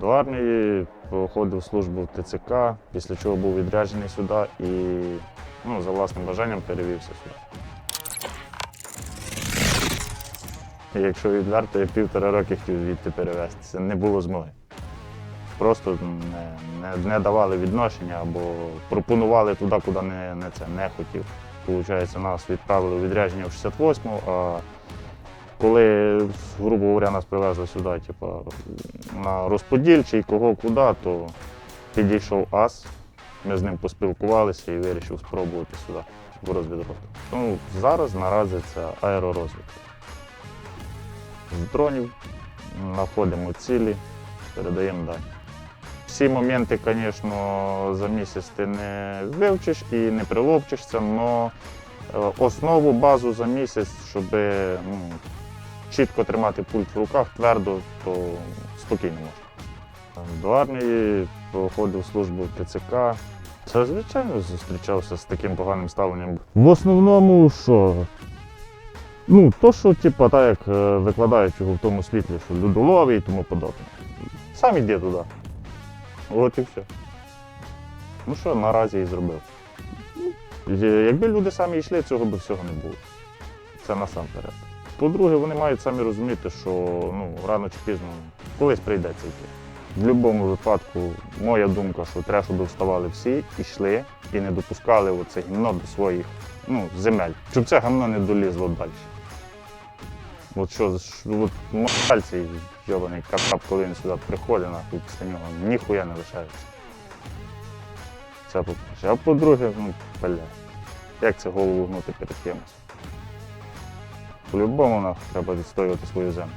До армії проходив службу в ТЦК, після чого був відряджений сюди і ну, за власним бажанням перевівся сюди. Якщо відверто, я півтора роки хотів звідти перевезтися, не було змоги. Просто не, не, не давали відношення або пропонували туди, куди не, не, це, не хотів. Получається, нас відправили у відрядження в 68-му, а коли, грубо говоря, нас привезли сюди, типу, на розподільчий, кого куди, то підійшов ас. Ми з ним поспілкувалися і вирішив спробувати сюди, в розвідрота. Ну, зараз наразі це аеророзвідка. З дронів знаходимо цілі, передаємо дані. Всі моменти, звісно, за місяць ти не вивчиш і не приловчишся, але основу, базу за місяць, щоб ну, чітко тримати пульт в руках, твердо, то спокійно можна. До армії проходив службу в ТЦК. Це, звичайно, зустрічався з таким поганим ставленням. В основному, що? Ну, то, що, типу, так як е, викладають його в тому світлі, що людолові і тому подобне. Сам іди туди. От і все. Ну що, наразі і зробив. Якби люди самі йшли, цього б всього не було. Це насамперед. По-друге, вони мають самі розуміти, що ну, рано чи пізно колись прийдеться йти. В будь-якому випадку, моя думка, що треба, щоб вставали всі, йшли і не допускали оце гімно до своїх ну, земель, щоб це гамно не долізло далі. От що, от мальці, йобаний капап, коли він сюди приходить, нахуй після нього ніхуя не лишається. Це по-перше. А по-друге, ну, бля, як це голову гнути перед кимось? По-любому нахуй треба відстоювати свою землю.